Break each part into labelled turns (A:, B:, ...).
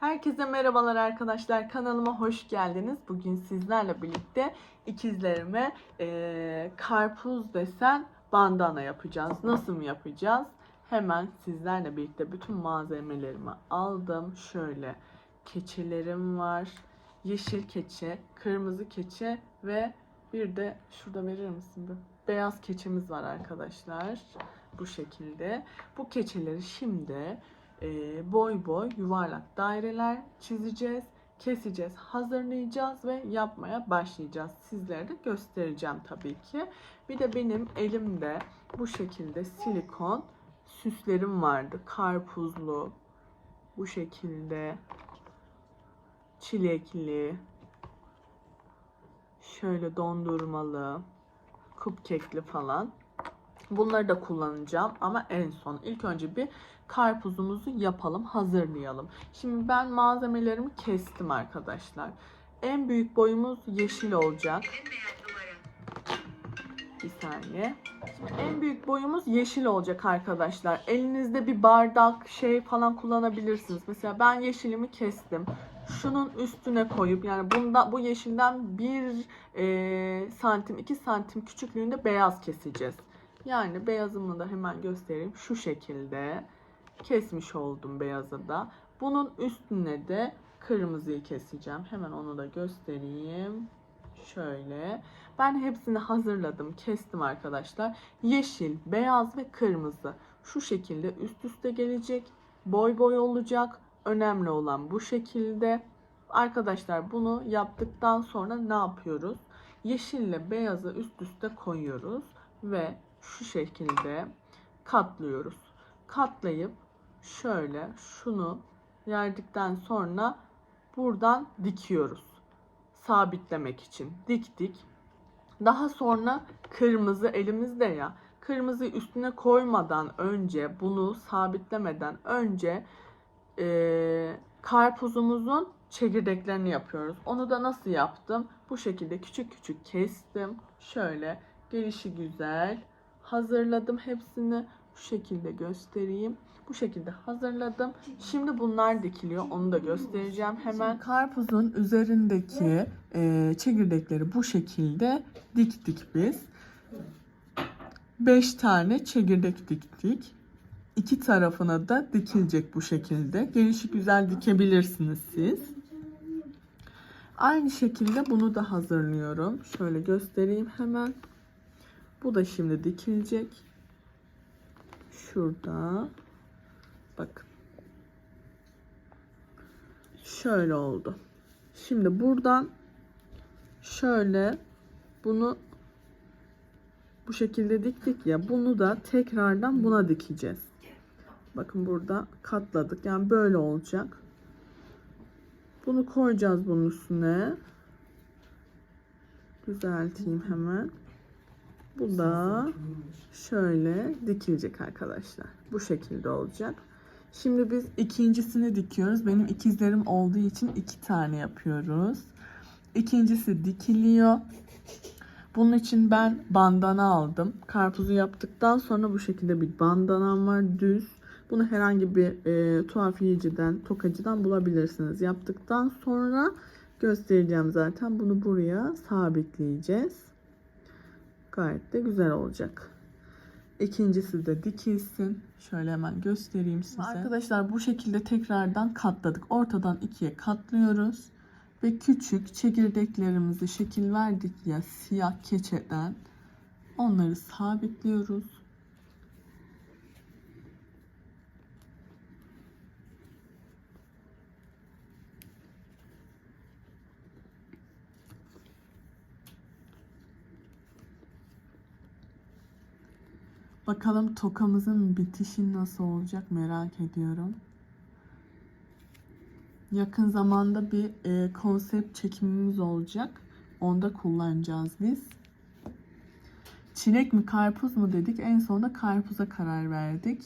A: Herkese merhabalar arkadaşlar. Kanalıma hoş geldiniz. Bugün sizlerle birlikte ikizlerime eee, karpuz desen bandana yapacağız. Nasıl mı yapacağız? Hemen sizlerle birlikte bütün malzemelerimi aldım. Şöyle keçelerim var. Yeşil keçe, kırmızı keçe ve bir de şurada verir misin? bir? Beyaz keçemiz var arkadaşlar. Bu şekilde. Bu keçeleri şimdi e, boy boy yuvarlak daireler çizeceğiz, keseceğiz, hazırlayacağız ve yapmaya başlayacağız. Sizlere de göstereceğim tabii ki. Bir de benim elimde bu şekilde silikon süslerim vardı. Karpuzlu, bu şekilde çilekli, şöyle dondurmalı, cupcake'li falan. Bunları da kullanacağım ama en son. İlk önce bir karpuzumuzu yapalım, hazırlayalım. Şimdi ben malzemelerimi kestim arkadaşlar. En büyük boyumuz yeşil olacak. Bir saniye. Şimdi en büyük boyumuz yeşil olacak arkadaşlar. Elinizde bir bardak şey falan kullanabilirsiniz. Mesela ben yeşilimi kestim. Şunun üstüne koyup yani bunda bu yeşilden bir e, santim 2 santim küçüklüğünde beyaz keseceğiz. Yani beyazımı da hemen göstereyim. Şu şekilde kesmiş oldum beyazı da. Bunun üstüne de kırmızıyı keseceğim. Hemen onu da göstereyim. Şöyle. Ben hepsini hazırladım, kestim arkadaşlar. Yeşil, beyaz ve kırmızı. Şu şekilde üst üste gelecek. Boy boy olacak. Önemli olan bu şekilde. Arkadaşlar bunu yaptıktan sonra ne yapıyoruz? Yeşille beyazı üst üste koyuyoruz ve şu şekilde katlıyoruz. Katlayıp şöyle şunu yerdikten sonra buradan dikiyoruz. Sabitlemek için diktik. Daha sonra kırmızı elimizde ya. Kırmızı üstüne koymadan önce bunu sabitlemeden önce eee, karpuzumuzun çekirdeklerini yapıyoruz. Onu da nasıl yaptım? Bu şekilde küçük küçük kestim. Şöyle gelişi güzel hazırladım hepsini. Bu şekilde göstereyim. Bu şekilde hazırladım. Şimdi bunlar dikiliyor. Onu da göstereceğim hemen. Karpuzun üzerindeki e, çekirdekleri bu şekilde diktik biz. 5 tane çekirdek diktik. İki tarafına da dikilecek bu şekilde. Gelişi güzel dikebilirsiniz siz. Aynı şekilde bunu da hazırlıyorum. Şöyle göstereyim hemen. Bu da şimdi dikilecek. Şurada. Bakın. Şöyle oldu. Şimdi buradan şöyle bunu bu şekilde diktik ya bunu da tekrardan buna dikeceğiz. Bakın burada katladık. Yani böyle olacak. Bunu koyacağız bunun üstüne. Düzelteyim hemen. Bu da şöyle dikilecek arkadaşlar. Bu şekilde olacak. Şimdi biz ikincisini dikiyoruz. Benim ikizlerim olduğu için iki tane yapıyoruz. İkincisi dikiliyor. Bunun için ben bandana aldım. Karpuzu yaptıktan sonra bu şekilde bir bandanam var düz. Bunu herhangi bir e, tuhafiyeciden, tokacıdan bulabilirsiniz. Yaptıktan sonra göstereceğim zaten. Bunu buraya sabitleyeceğiz. Gayet de güzel olacak. İkincisi de dikilsin. Şöyle hemen göstereyim size. Arkadaşlar bu şekilde tekrardan katladık. Ortadan ikiye katlıyoruz. Ve küçük çekirdeklerimizi şekil verdik ya siyah keçeden. Onları sabitliyoruz. Bakalım tokamızın bitişi nasıl olacak merak ediyorum. Yakın zamanda bir e, konsept çekimimiz olacak. Onda kullanacağız biz. Çilek mi karpuz mu dedik. En sonunda karpuza karar verdik.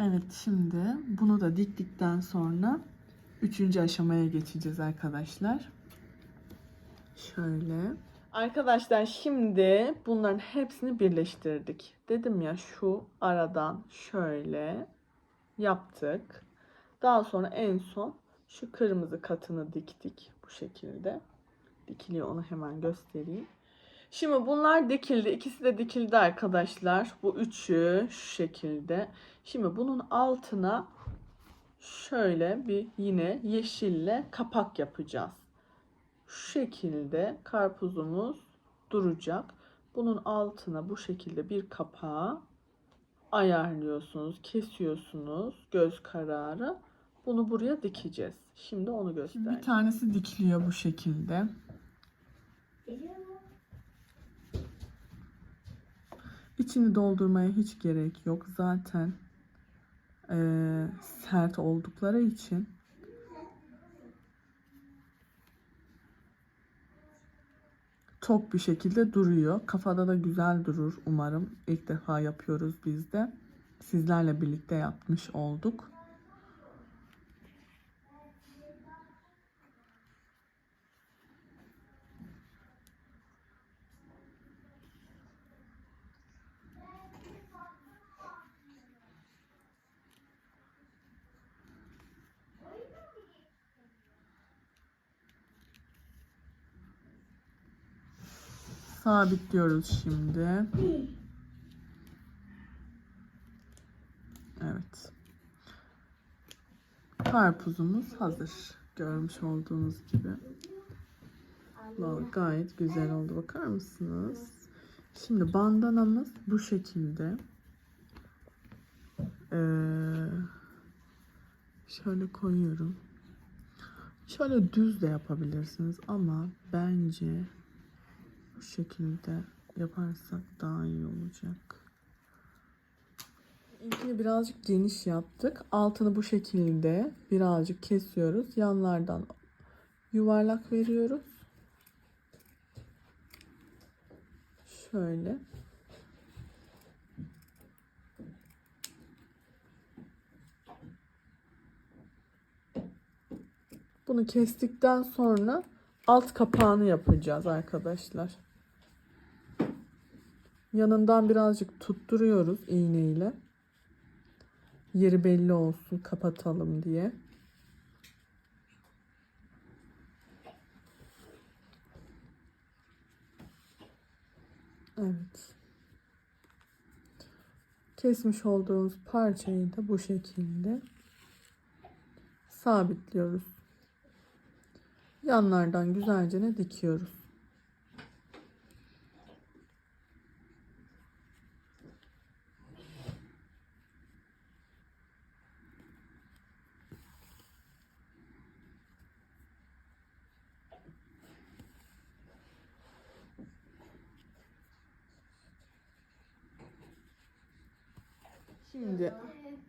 A: Evet şimdi bunu da diktikten sonra üçüncü aşamaya geçeceğiz arkadaşlar. Şöyle. Arkadaşlar şimdi bunların hepsini birleştirdik. Dedim ya şu aradan şöyle yaptık. Daha sonra en son şu kırmızı katını diktik bu şekilde. Dikiliyor onu hemen göstereyim. Şimdi bunlar dikildi. İkisi de dikildi arkadaşlar. Bu üçü şu şekilde. Şimdi bunun altına şöyle bir yine yeşille kapak yapacağız. Şu şekilde karpuzumuz duracak. Bunun altına bu şekilde bir kapağı ayarlıyorsunuz, kesiyorsunuz göz kararı. Bunu buraya dikeceğiz. Şimdi onu göstereyim. Bir tanesi dikiliyor bu şekilde. İçini doldurmaya hiç gerek yok. Zaten eee, sert oldukları için tok bir şekilde duruyor. Kafada da güzel durur umarım. İlk defa yapıyoruz biz de. Sizlerle birlikte yapmış olduk. Sabitliyoruz şimdi. Evet. Karpuzumuz hazır. Görmüş olduğunuz gibi. Gayet güzel oldu. Bakar mısınız? Şimdi bandanamız bu şekilde. Ee, şöyle koyuyorum. Şöyle düz de yapabilirsiniz ama bence bu şekilde yaparsak daha iyi olacak. İlkini birazcık geniş yaptık. Altını bu şekilde birazcık kesiyoruz. Yanlardan yuvarlak veriyoruz. Şöyle. Bunu kestikten sonra alt kapağını yapacağız arkadaşlar. Yanından birazcık tutturuyoruz iğneyle. Yeri belli olsun kapatalım diye. Evet. Kesmiş olduğumuz parçayı da bu şekilde sabitliyoruz. Yanlardan güzelce ne dikiyoruz. Şimdi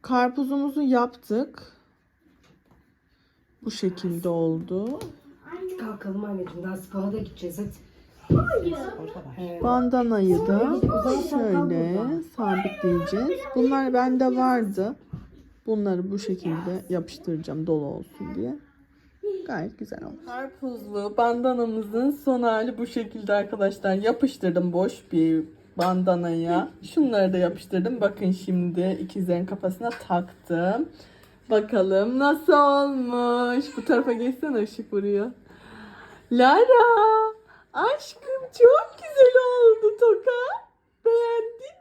A: karpuzumuzu yaptık. Bu şekilde oldu.
B: Kalkalım anneciğim daha spora da gideceğiz hadi. Evet.
A: Bandanayı da şöyle sabitleyeceğiz. Bunlar bende vardı. Bunları bu şekilde yapıştıracağım dolu olsun diye. Gayet güzel oldu. Karpuzlu bandanamızın son hali bu şekilde arkadaşlar. Yapıştırdım boş bir bandanaya. Şunları da yapıştırdım. Bakın şimdi ikizlerin kafasına taktım. Bakalım nasıl olmuş. Bu tarafa geçsene ışık vuruyor. Lara aşkım çok güzel oldu toka. Beğendin